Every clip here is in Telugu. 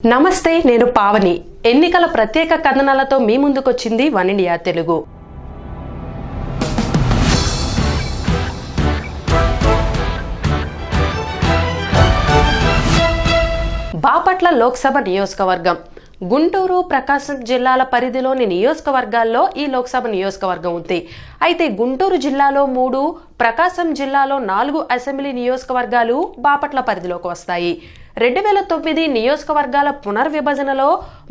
నమస్తే నేను పావని. ఎన్నికల ప్రత్యేక కథనాలతో మీ ముందుకొచ్చింది వన్ ఇండియా తెలుగు. బాపట్ల లోక్సభ నియోజకవర్గం. గుంటూరు ప్రకాశం జిల్లాల పరిధిలోని నియోజకవర్గాల్లో ఈ లోక్సభ నియోజకవర్గం ఉంది. అయితే గుంటూరు జిల్లాలో మూడు ప్రకాశం జిల్లాలో నాలుగు అసెంబ్లీ నియోజకవర్గాలు బాపట్ల పరిధిలోకి వస్తాయి. రెండు వేల తొమ్మిది నియోజకవర్గాల పునర్విభజనలో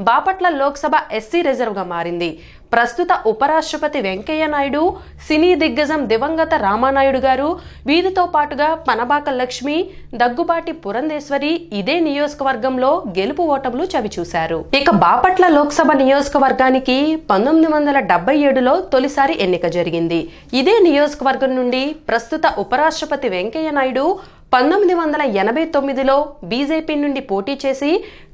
బాపట్ల లోక్సభ ఎస్సీ రిజర్వ్గా మారింది. ప్రస్తుత ఉపరాష్ట్రపతి వెంకయ్య నాయుడు సినీ దిగ్గజం దివంగత రామానాయుడు గారు వీరితో పాటుగా పనబాక లక్ష్మి దగ్గుబాటి పురంధేశ్వరి ఇదే నియోజకవర్గంలో గెలుపు ఓటములు చవిచూశారు. ఇక బాపట్ల లోక్సభ నియోజకవర్గానికి పంతొమ్మిది వందల డెబ్బై ఏడులో తొలిసారి ఎన్నిక జరిగింది. ఇదే నియోజకవర్గం నుండి ప్రస్తుత ఉపరాష్ట్రపతి వెంకయ్య నాయుడు పంతొమ్మిది వందల ఎనభై తొమ్మిదిలో బీజేపీ నుండి పోటీ చేసి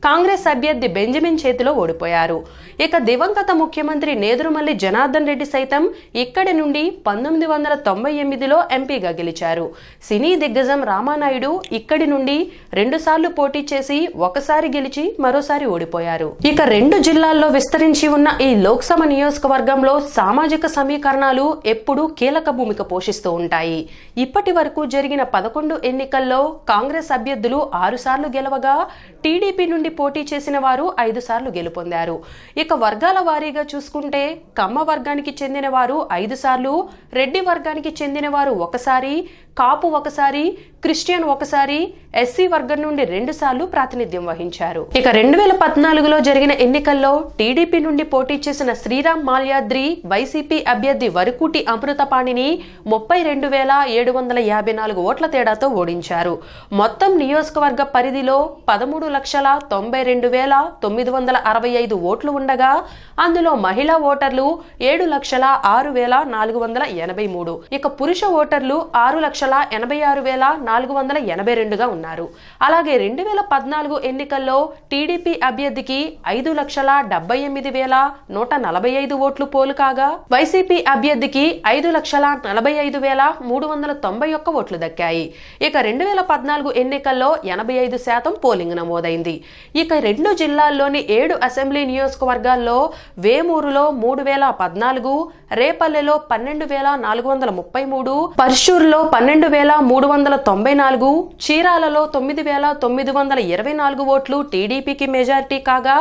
కాంగ్రెస్ అభ్యర్థి బెంజమిన్ చేతిలో ఓడిపోయారు. ఇక దివంగత ముఖ్యమంత్రి నేదురుమల్లి జనార్దన్ రెడ్డి సైతం ఇక్కడి నుండి పంతొమ్మిది వందల తొంభై ఎనిమిదిలో ఎంపీగా గెలిచారు. సినీ దిగ్గజం రామానాయుడు ఇక్కడి నుండి రెండుసార్లు పోటీ చేసి ఒకసారి గెలిచి మరోసారి ఓడిపోయారు. ఇక రెండు జిల్లాల్లో విస్తరించి ఉన్న ఈ లోక్సభ నియోజకవర్గంలో సామాజిక సమీకరణాలు ఎప్పుడూ కీలక భూమిక పోషిస్తూ ఉంటాయి. ఇప్పటి వరకు జరిగిన పదకొండు ఎన్నికల్లో కాంగ్రెస్ అభ్యర్థులు ఆరు సార్లు గెలవగా టీడీపీ నుండి పోటీ చేసిన వారు ఐదు సార్లు గెలుపొందారు. ఇక వర్గాల వారీగా చూసుకుంటే కమ్మ వర్గానికి చెందిన వారు ఐదు సార్లు రెడ్డి వర్గానికి చెందిన వారు ఒకసారి కాపు ఒకసారి క్రిస్టియన్ ఒకసారి ఎస్సీ వర్గం నుండి రెండు సార్లు ప్రాతినిధ్యం వహించారు. ఇక రెండు వేల పద్నాలుగులో జరిగిన ఎన్నికల్లో టీడీపీ నుండి పోటీ చేసిన శ్రీరామ్ మాల్యాద్రి వైసీపీ అభ్యర్థి వరకూటి అమృతపాణిని ముప్పై రెండు వేల ఏడు వందల యాభై నాలుగు ఓట్ల తేడాతో ఓడించారు. మొత్తం నియోజకవర్గ పరిధిలో పదమూడు లక్షల తొంభై తొంభై రెండు వేల తొమ్మిది వందల అరవై ఐదు ఓట్లు ఉండగా అందులో మహిళా ఓటర్లు ఏడు లక్షల ఆరు వేల నాలుగు వందల ఎనభై మూడు. ఇక పురుష ఓటర్లు ఆరు లక్షల ఎనభై ఆరు వేల నాలుగు వందల ఎనభై రెండుగా ఉన్నారు. అలాగే రెండు వేల పద్నాలుగు ఎన్నికల్లో టీడీపీ అభ్యర్థికి ఐదు లక్షల డెబ్బై ఎనిమిది వేల నూట నలభై ఐదు ఓట్లు పోలు కాగా వైసీపీ అభ్యర్థికి ఐదు లక్షల నలభై ఐదు వేల మూడు వందల తొంభై ఒక్క ఓట్లు దక్కాయి. ఇక రెండు వేల పద్నాలుగు ఎన్నికల్లో ఎనభై ఐదు శాతం పోలింగ్ నమోదైంది. ఇక రెండు జిల్లాల్లోని ఏడు అసెంబ్లీ నియోజకవర్గాల్లో వేమూరులో మూడు వేల పద్నాలుగు రేపల్లెలో పన్నెండు వేల నాలుగు వందల ముప్పై మూడు పర్షూర్లో పన్నెండు వేల మూడు వందల తొంభై నాలుగు చీరాలలో తొమ్మిది వేల తొమ్మిది వందల ఇరవై నాలుగు ఓట్లు టీడీపీకి మెజారిటీ కాగా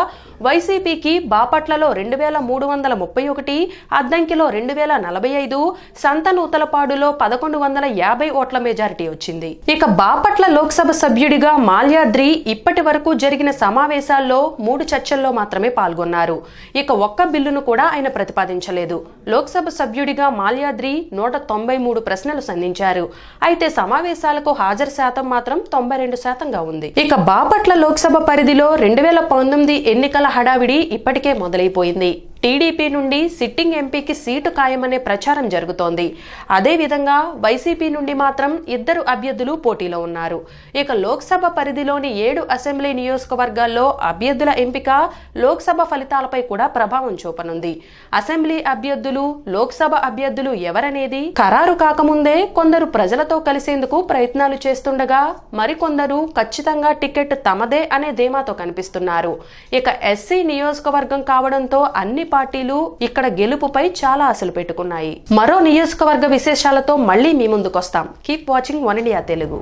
వైసీపీకి బాపట్లలో రెండు వేల మూడు వందల ముప్పై ఒకటి అద్దంకిలో రెండు వేల నలభై ఐదు సంతనూతలపాడులో పదకొండు వందల యాభై ఓట్ల మెజారిటీ వచ్చింది. ఇక బాపట్ల లోక్సభ సభ్యుడిగా మాల్యాద్రి ఇప్పటి వరకు జరిగిన సమావేశాల్లో మూడు చర్చల్లో మాత్రమే పాల్గొన్నారు. ఇక ఒక్క బిల్లును కూడా ఆయన ప్రతిపాదించలేదు. లోక్సభ సభ్యుడిగా మాల్యాద్రి నూట తొంభై మూడు ప్రశ్నలు సంధించారు. అయితే సమావేశాలకు హాజరు శాతం మాత్రం తొంభై రెండు శాతంగా ఉంది. ఇక బాపట్ల లోక్సభ పరిధిలో రెండు వేల పంతొమ్మిది ఎన్నికల హడావిడి ఇప్పటికే మొదలైపోయింది. టీడీపీ నుండి సిట్టింగ్ ఎంపీకి సీటు ఖాయమనే ప్రచారం జరుగుతోంది. అదేవిధంగా వైసీపీ నుండి మాత్రం ఇద్దరు అభ్యర్థులు పోటీలో ఉన్నారు. ఇక లోక్సభ పరిధిలోని ఏడు అసెంబ్లీ నియోజకవర్గాల్లో అభ్యర్థుల ఎంపిక లోక్సభ ఫలితాలపై కూడా ప్రభావం చూపనుంది. అసెంబ్లీ అభ్యర్థులు లోక్సభ అభ్యర్థులు ఎవరనేది ఖరారు కాకముందే కొందరు ప్రజలతో కలిసేందుకు ప్రయత్నాలు చేస్తుండగా మరికొందరు ఖచ్చితంగా టికెట్ తమదే అనే ధీమాతో కనిపిస్తున్నారు. ఇక ఎస్సీ నియోజకవర్గం కావడంతో అన్ని పార్టీలు ఇక్కడ గెలుపుపై చాలా ఆశలు పెట్టుకున్నాయి. మరో నియోజకవర్గ విశేషాలతో మళ్ళీ మీ ముందుకొస్తాం. Keep watching One India Telugu